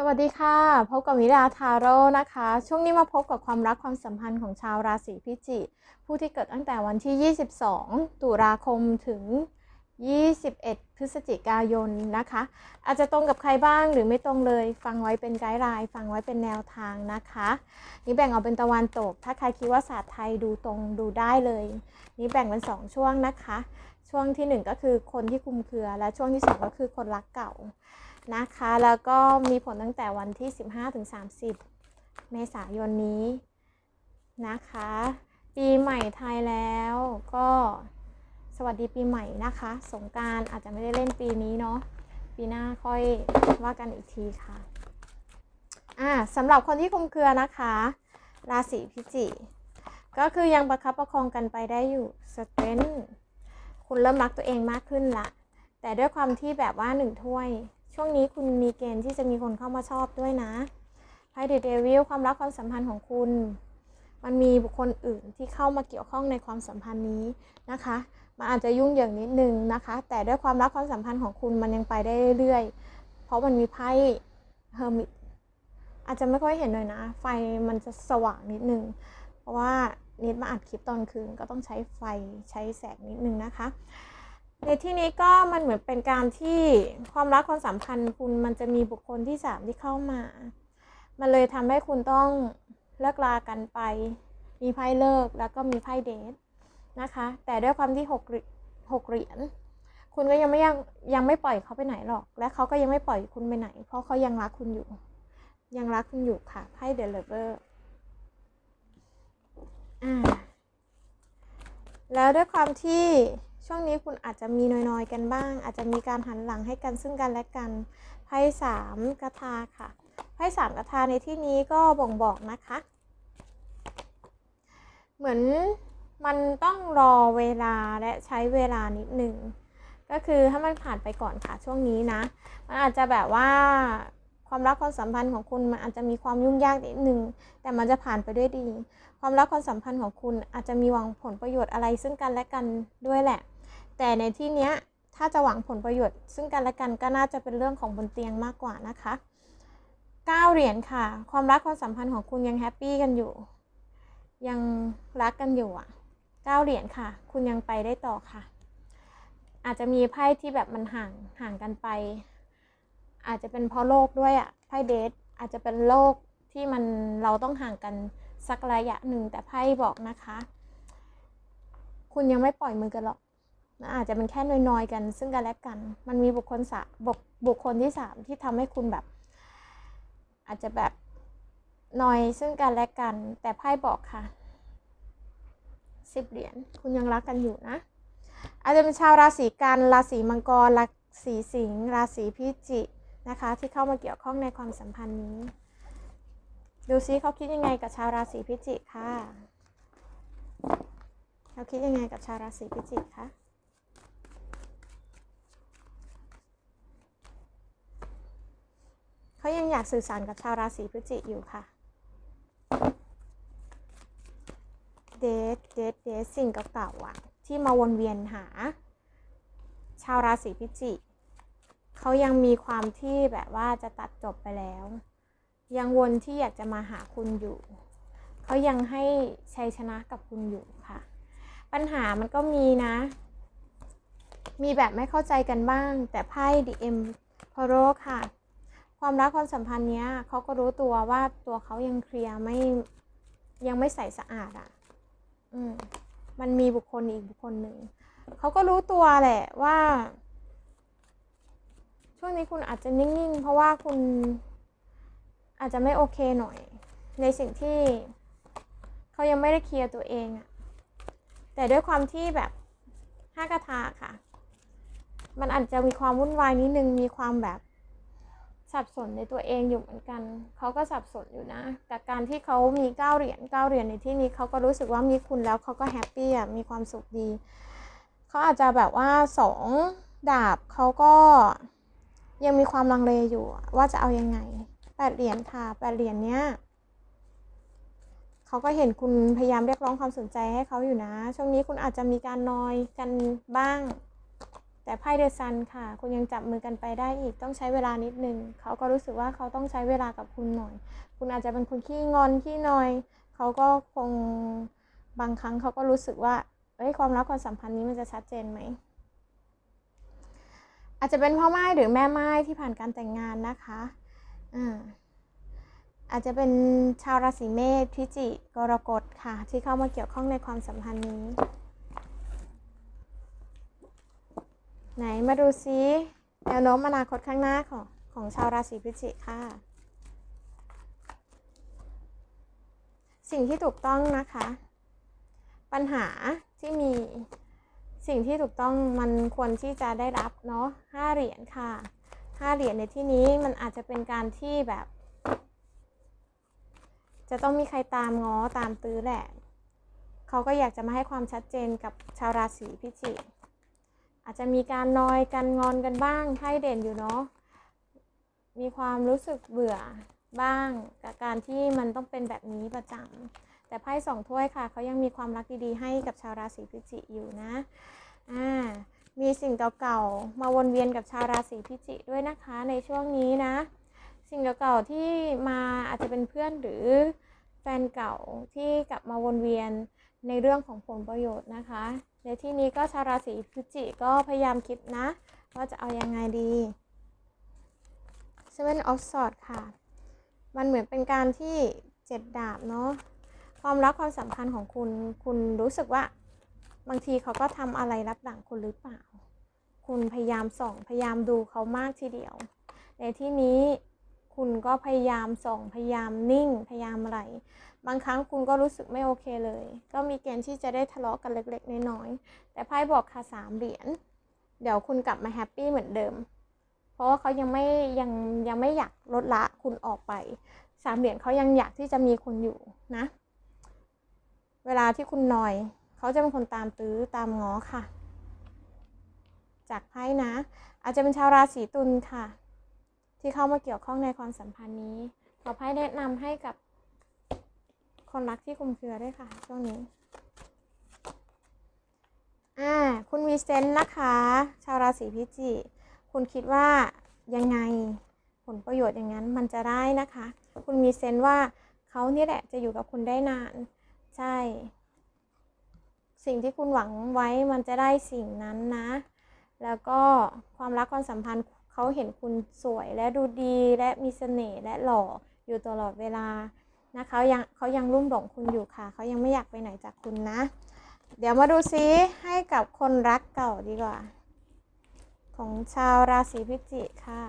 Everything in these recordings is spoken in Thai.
สวัสดีค่ะ พบกับวิดาทาโร่นะคะ ช่วงนี้มาพบกับความรักความสัมพันธ์ของชาวราศีพิจิกผู้ที่เกิดตั้งแต่วันที่ 22 ตุลาคมถึง 21 พฤศจิกายนนะคะ อาจจะตรงกับใครบ้างหรือไม่ตรงเลย ฟังไว้เป็นไกด์ไลน์ฟังไว้เป็นแนวทางนะคะ นี่แบ่งออกเป็นตะวันตก ถ้าใครคิดว่าศาสตร์ไทยดูตรงดูได้เลย นี่แบ่งเป็น 2 ช่วงนะคะ ช่วงทีหนึ่1 ก็คือคนที่คุมเครือและช่วงที่ 2 ก็คือคนรักเก่า นะคะ แล้วก็มีผลตั้งแต่วันที่ 15-30 เมษายนนี้นะคะ ปีใหม่ไทยแล้วก็สวัสดีปีใหม่นะคะ สงการอาจจะไม่ได้เล่นปีนี้เนาะปีหน้าค่อยว่ากันอีกทีค่ะอ่าสำหรับคนที่คุมเครือนะคะ ราศีพิจิกก็คือยังประคับประคองกันไปได้อยู่สเตรนคุณเริ่มรักตัวเองมากขึ้นละแต่ด้วยความที่แบบว่าหนึ่งถ้วย ช่วงนี้คุณมีเกณฑ์ที่จะมีคนเข้ามาชอบด้วยนะไพ่เดอะเดวิลความรักความสัมพันธ์ของคุณ มันมีบุคคลอื่นที่เข้ามาเกี่ยวข้องในความสัมพันธ์นี้นะคะมันอาจจะยุ่งเหยิงนิดนึงนะคะ แต่ด้วยความรักความสัมพันธ์ของคุณมันยังไปได้เรื่อยๆ เพราะมันมีไพ่เฮอร์มิตอาจจะไม่ค่อยเห็นเลยนะ ไฟมันจะสว่างนิดนึง เพราะว่านิดมาอัดคลิปตอนคืนก็ต้องใช้ไฟใช้แสงนิดนึงนะคะ ในที่นี้ก็มันเหมือนเป็นการที่ความรักความสัมพันธ์คุณมันจะมีบุคคลที่สามที่เข้ามา มันเลยทำให้คุณต้องเลิกลากันไป มีไพ่เลิกแล้วก็มีไพ่เดทนะคะ แต่ด้วยความที่หกหกเหรียญคุณก็ยังไม่ยังยังไม่ปล่อยเขาไปไหนหรอก และเขาก็ยังไม่ปล่อยคุณไปไหน เพราะเขายังรักคุณอยู่ ยังรักคุณอยู่ค่ะไพ่เดลเวอร์อ่าแล้วด้วยความที่ ช่วงนี้คุณอาจจะมีน้อยๆกันบ้าง อาจจะมีการหันหลังให้กันซึ่งกันและกัน ไพ่สามกระทาค่ะ ไพ่สามกระทาในที่นี้ก็บ่งบอกนะคะ เหมือนมันต้องรอเวลาและใช้เวลานิดหนึ่ง ก็คือถ้ามันผ่านไปก่อนค่ะช่วงนี้นะ มันอาจจะแบบว่าความรักความสัมพันธ์ของคุณมันอาจจะมีความยุ่งยากนิดนึง แต่มันจะผ่านไปด้วยดี ความรักความสัมพันธ์ของคุณอาจจะมีหวังผลประโยชน์อะไรซึ่งกันและกันด้วยแหละ แต่ในที่เนี้ยถ้าจะหวังผลประโยชน์ ซึ่งกันและกันก็น่าจะเป็นเรื่องของบนเตียงมากกว่านะคะ9เหรียญค่ะ ความรักความสัมพันธ์ของคุณยังแฮปปี้กันอยู่ ยังรักกันอยู่อะ9เหรียญค่ะ คุณยังไปได้ต่อค่ะ อาจจะมีไพ่ที่แบบมันห่างห่างกันไป อาจจะเป็นเพราะโลกด้วยอะไพ่เดทอาจจะเป็นโลกที่มันเราต้องห่างกันสักระยะหนึ่งแต่ไพ่บอกนะคะ คุณยังไม่ปล่อยมือกันหรอก นอาจจะเป็นแค่น้อยๆกัน ซึ่งกันและกัน มันมีบุคคลสาบุคบุคคลที่สามที่ทำให้คุณแบบ อาจจะแบบนอยซึ่งกันและกัน แต่ไพ่บอกค่ะสิบเหรียญคุณยังรักกันอยู่นะ อาจจะเป็นชาวราศีกันราศีมังกรราศีสิงห์ราศีพิจิกนะคะ ที่เข้ามาเกี่ยวข้องในความสัมพันธ์นี้ ดูซิเขาคิดยังไงกับชาวราศีพิจิกค่ะเขาคิดยังไงกับชาวราศีพิจิกคะ เขายังอยากสื่อสารกับชาวราศีพิจิกอยู่ค่ะเดทเดทเดทสิ่งเก่าๆอะที่มาวนเวียนหา ชาวราศีพิจิกเขายังมีความที่แบบว่าจะตัดจบไปแล้ว ยังวนที่อยากจะมาหาคุณอยู่ เขายังให้ชัยชนะกับคุณอยู่ค่ะ ปัญหามันก็มีนะ มีแบบไม่เข้าใจกันบ้าง แต่ไพ่ดีเอ็มพโรค่ะ ความรักความสัมพันธ์เนี้ยเขาก็รู้ตัวว่าตัวเขายังเคลียร์ไม่ยังไม่ใส่สะอาดอะ่ะ อืมมันมีบุคคลอีกบุคคลหนึ่งเขาก็รู้ตัวแหละว่า ช่วงนี้คุณอาจจะนิ่งๆ เพราะว่าคุณอาจจะไม่โอเคหน่อย ในสิ่งที่เขายังไม่ได้เคลียร์ตัวเองอะแต่ด้วยความที่แบบห้ากระทาค่ะ มันอาจจะมีความวุ่นวายนิดนึงมีความแบบ สับสนในตัวเองอยู่เหมือนกัน เขาก็สับสนอยู่นะ แต่การที่เขามีเก้าเหรียญเก้าเหรียญในที่นี้เขาก็รู้สึกว่ามีคุณแล้วเขาก็แฮปปี้อะ มีความสุขดี เขาอาจจะแบบว่าสองดาบเขาก็ยังมีความลังเลอยู่ว่าจะเอายังไงแปดเหรียญค่ะแปดเหรียญเนี้ยเขาก็เห็นคุณพยายามเรียกร้องความสนใจให้เขาอยู่นะ ช่วงนี้คุณอาจจะมีการนอยกันบ้าง แต่ไพ่เดอะซันค่ะ คุณยังจับมือกันไปได้อีก ต้องใช้เวลานิดนึง เขาก็รู้สึกว่าเขาต้องใช้เวลากับคุณหน่อย คุณอาจจะเป็นคนขี้งอนขี้นอย เขาก็คงบางครั้งเขาก็รู้สึกว่าเอ้ยความรักความสัมพันธ์นี้มันจะชัดเจนไหม อาจจะเป็นพ่อไม้หรือแม่ไม้ที่ผ่านการแต่งงานนะคะอ่าอาจจะเป็นชาวราศีเมษพิจิกรกฎค่ะ ที่เข้ามาเกี่ยวข้องในความสัมพันธ์นี้ ไหนมาดูซิแนวโน้มอนาคตข้างหน้าของของชาวราศีพิจิกค่ะ สิ่งที่ถูกต้องนะคะ ปัญหาที่มีสิ่งที่ถูกต้องมันควรที่จะได้รับเนาะห้าเหรียญค่ะห้าเหรียญในที่นี้มันอาจจะเป็นการที่แบบ จะต้องมีใครตามง้อตามตื้อแหละ เขาก็อยากจะมาให้ความชัดเจนกับชาวราศีพิจิก อาจจะมีการนอยกันงอนกันบ้างไพ่เด่นอยู่เนาะมีความรู้สึกเบื่อบ้างกับการที่มันต้องเป็นแบบนี้ประจำแต่ไพ่สองถ้วยค่ะเขายังมีความรักดีๆ ให้กับชาวราศีพิจิกอยู่นะอ่ามีสิ่งเก่าๆมาวนเวียนกับชาวราศีพิจิกด้วยนะคะในช่วงนี้นะ สิ่งเก่าๆที่มาอาจจะเป็นเพื่อนหรือแฟนเก่าที่กลับมาวนเวียนในเรื่องของผลประโยชน์นะคะ ในที่นี้ก็ชาวราศีพิจิกก็พยายามคิดนะ ว่าจะเอายังไงดี Seven of Swords ค่ะ มันเหมือนเป็นการที่เจ็ดดาบเนาะความรักความสัมพันธ์ของคุณ คุณรู้สึกว่า บางทีเขาก็ทำอะไรรับหลังคุณหรือเปล่า คุณพยายามส่อง พยายามดูเขามากทีเดียว ในที่นี้ คุณก็พยายามส่องพยายามนิ่ง พยายามอะไรบางครั้งคุณก็รู้สึกไม่โอเคเลย ก็มีเกณฑ์ที่จะได้ทะเลาะกันเล็กๆ น้อยๆ แต่ไพ่บอกค่ะสามเหรียญ เดี๋ยวคุณกลับมาแฮปปี้เหมือนเดิม เพราะว่าเขายังไม่ยังยังไม่อยากลดละคุณออกไป สามเหรียญเขายังอยากที่จะมีคุณอยู่นะ เวลาที่คุณนอย เขาจะเป็นคนตามตื้อตามง้อค่ะ จากไพ่นะ อาจจะเป็นชาวราศีตุลค่ะ ที่เข้ามาเกี่ยวข้องในความสัมพันธ์นี้ ขอไพ่แนะนำให้กับคนรักที่คุมเครือด้วยค่ะ ช่วงนี้ อ่า คุณมีเซนส์นะคะ ชาวราศีพิจิกคุณคิดว่ายังไงผลประโยชน์อย่างนั้นมันจะได้นะคะ คุณมีเซนส์ว่าเขานี่แหละจะอยู่กับคุณได้นาน ใช่ สิ่งที่คุณหวังไว้มันจะได้สิ่งนั้นนะ แล้วก็ความรักความสัมพันธ์ เขาเห็นคุณสวยและดูดีและมีเสน่ห์และหล่ออยู่ตลอดเวลานะคะยังเขายังรุ่มหลงคุณอยู่ค่ะ เขายังไม่อยากไปไหนจากคุณนะ เดี๋ยวมาดูซิให้กับคนรักเก่าดีกว่า ของชาวราศีพิจิกค่ะ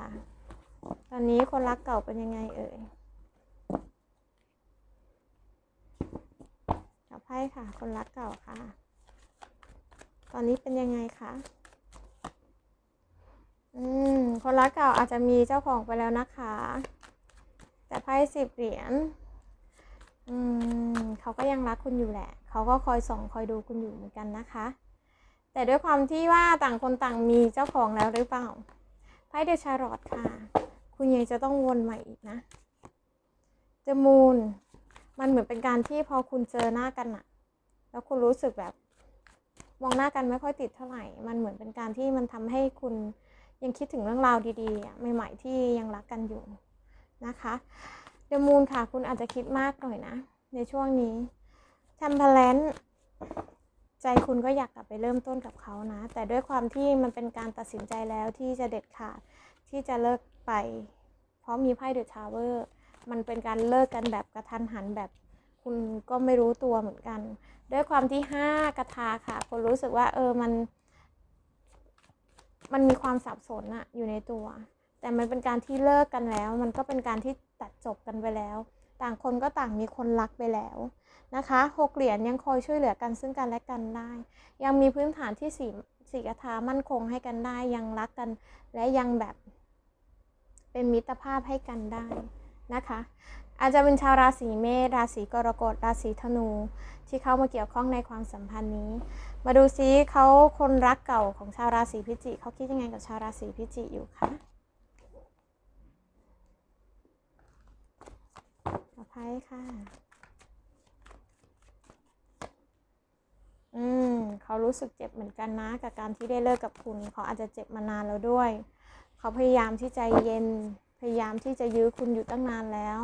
ตอนนี้คนรักเก่าเป็นยังไงเอ่ยจับไพ่ค่ะ คนรักเก่าค่ะ ตอนนี้เป็นยังไงคะ อืม คนรักเก่าอาจจะมีเจ้าของไปแล้วนะคะ แต่ไพ่สิบเหรียญ อืม เขาก็ยังรักคุณอยู่แหละ เขาก็คอยส่องคอยดูคุณอยู่เหมือนกันนะคะ แต่ด้วยความที่ว่าต่างคนต่างมีเจ้าของแล้วหรือเปล่า ไพ่เดชารอดค่ะ คุณยังจะต้องวนใหม่อีกนะเจมูนมันเหมือนเป็นการที่พอคุณเจอหน้ากันอะแล้วคุณรู้สึกแบบ มองหน้ากันไม่ค่อยติดเท่าไหร่ มันเหมือนเป็นการที่มันทำให้คุณ ยังคิดถึงเรื่องราวดีๆใหม่ ๆ ที่ยังรักกันอยู่นะคะเดมูนค่ะ คุณอาจจะคิดมากหน่อยนะ ในช่วงนี้ทำพลนใจคุณก็อยากกลับไปเริ่มต้นกับเขานะ แต่ด้วยความที่มันเป็นการตัดสินใจแล้วที่จะเด็ดขาดที่จะเลิกไป เพราะมีไพ่เดอะทาวเวอร์มันเป็นการเลิกกันแบบกระทันหันแบบคุณก็ไม่รู้ตัวเหมือนกัน ด้วยความที่ห้ากระทาค่ะ คนรู้สึกว่าเออมัน มันมีความสับสนอะอยู่ในตัว แต่มันเป็นการที่เลิกกันแล้ว มันก็เป็นการที่ตัดจบกันไปแล้ว ต่างคนก็ต่างมีคนรักไปแล้วนะคะหกเหรียญยังคอยช่วยเหลือกันซึ่งกันและกันได้ ยังมีพื้นฐานที่สี่สี่กระทามั่นคงให้กันได้ ยังรักกันและยังแบบ เป็นมิตรภาพให้กันได้นะคะ อาจจะเป็นชาวราศีเมษราศีกรกฎราศีธนู ที่เข้ามาเกี่ยวข้องในความสัมพันธ์นี้ มาดูซิเขาคนรักเก่าของชาวราศีพิจิกเขาคิดยังไงกับชาวราศีพิจิกอยู่คะต่อไปค่ะ อืมเขารู้รู้สึกเจ็บเหมือนกันนะ กับการที่ได้เลิกกับคุณ เขาอาจจะเจ็บมานานแล้วด้วย เขาพยายามที่ใจเย็น พยายามที่จะยื้อคุณอยู่ตั้งนานแล้ว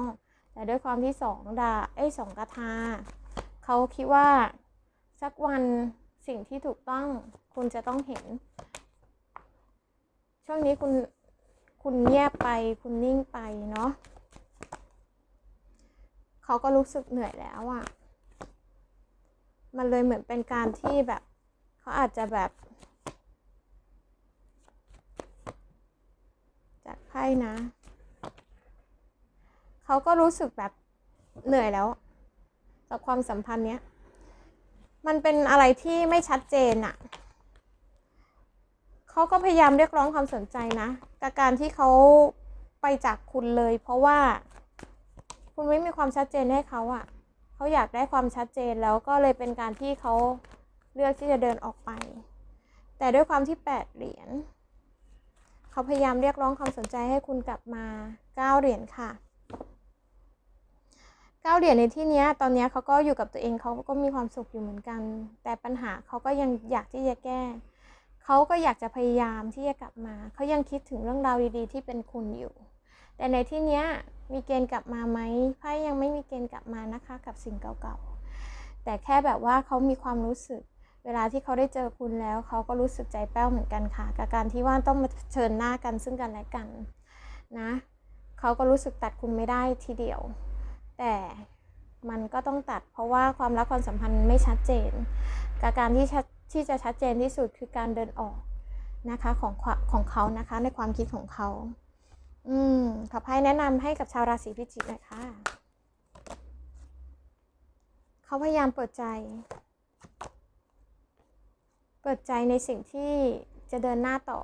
แต่ด้วยความที่สองดาเอ้ยสองกระทาเขาคิดว่าสักวันสิ่งที่ถูกต้องคุณจะต้องเห็น ช่วงนี้คุณคุณเงียบไปคุณนิ่งไปเนาะเขาก็รู้สึกเหนื่อยแล้วอะ่ะ มันเลยเหมือนเป็นการที่แบบเขาอาจจะแบบ จากไพ่นะ เขาก็รู้สึกแบบเหนื่อยแล้วกับความสัมพันธ์เนี้ย มันเป็นอะไรที่ไม่ชัดเจนอะเขาก็พยายามเรียกร้องความสนใจนะกับการที่เขาไปจากคุณเลย เพราะว่าคุณไม่มีความชัดเจนให้เขาอะเขาอยากได้ความชัดเจนแล้วก็เลยเป็นการที่เขาเลือกที่จะเดินออกไป แต่ด้วยความที่แปดเหรียญเขาพยายามเรียกร้องความสนใจให้คุณกลับมาเก้าเหรียญค่ะ เก้าเหรียญในที่นี้ตอนนี้เขาก็อยู่กับตัวเองเขาก็มีความสุขอยู่เหมือนกัน แต่ปัญหาเขาก็ยังอยากที่จะแก้เขาก็อยากจะพยายามที่จะกลับมาเขายังคิดถึงเรื่องราวดีๆ ที่เป็นคุณอยู่ แต่ในที่นี้มีเกณฑ์กลับมาไหมไพ่ยังไม่มีเกณฑ์กลับมานะคะกับสิ่งเก่าๆ แต่แค่แบบว่าเขามีความรู้สึก เวลาที่เขาได้เจอคุณแล้วเขาก็รู้สึกใจแป้วเหมือนกันค่ะ กับการที่ว่าต้องมาเชิญหน้ากันซึ่งกันและกันนะเขาก็รู้สึกตัดคุณไม่ได้ทีเดียว แต่มันก็ต้องตัด เพราะว่าความรักความสัมพันธ์ไม่ชัดเจนกับการที่ที่จะชัดเจนที่สุดคือการเดินออกนะคะของของเขานะคะในความคิดของเขา อืมขอให้แนะนำให้กับชาวราศีพิจิกนะคะเขาพยายามเปิดใจ เปิดใจในสิ่งที่จะเดินหน้าต่อ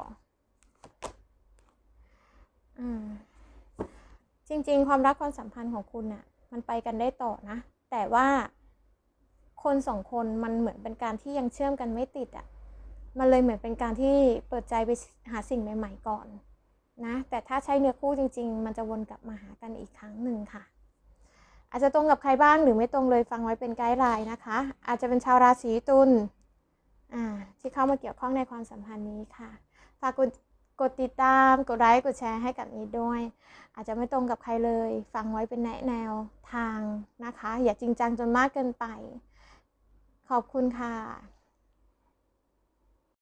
อืมจริง ๆ ความรักความสัมพันธ์ของคุณน่ะ มันไปกันได้ต่อนะ แต่ว่าคนสองคนมันเหมือนเป็นการที่ยังเชื่อมกันไม่ติดอะ่ะ มันเลยเหมือนเป็นการที่เปิดใจไปหาสิ่งใหม่ ๆ ก่อนนะ แต่ถ้าใช้เนื้อคู่จริง ๆ มันจะวนกลับมาหากันอีกครั้งหนึ่งค่ะ อาจจะตรงกับใครบ้างหรือไม่ตรงเลยฟังไว้เป็นไกด์ไลน์นะคะ อาจจะเป็นชาวราศีตุลที่เข้ามาเกี่ยวข้องในความสัมพันธ์นี้ค่ะ ฝากกด กดติดตามกดไลค์กดแชร์ให้กับนี้ด้วย อาจจะไม่ตรงกับใครเลย ฟังไว้เป็นแนะแนวทางนะคะ อย่าจริงจังจนมากเกินไป ขอบคุณค่ะ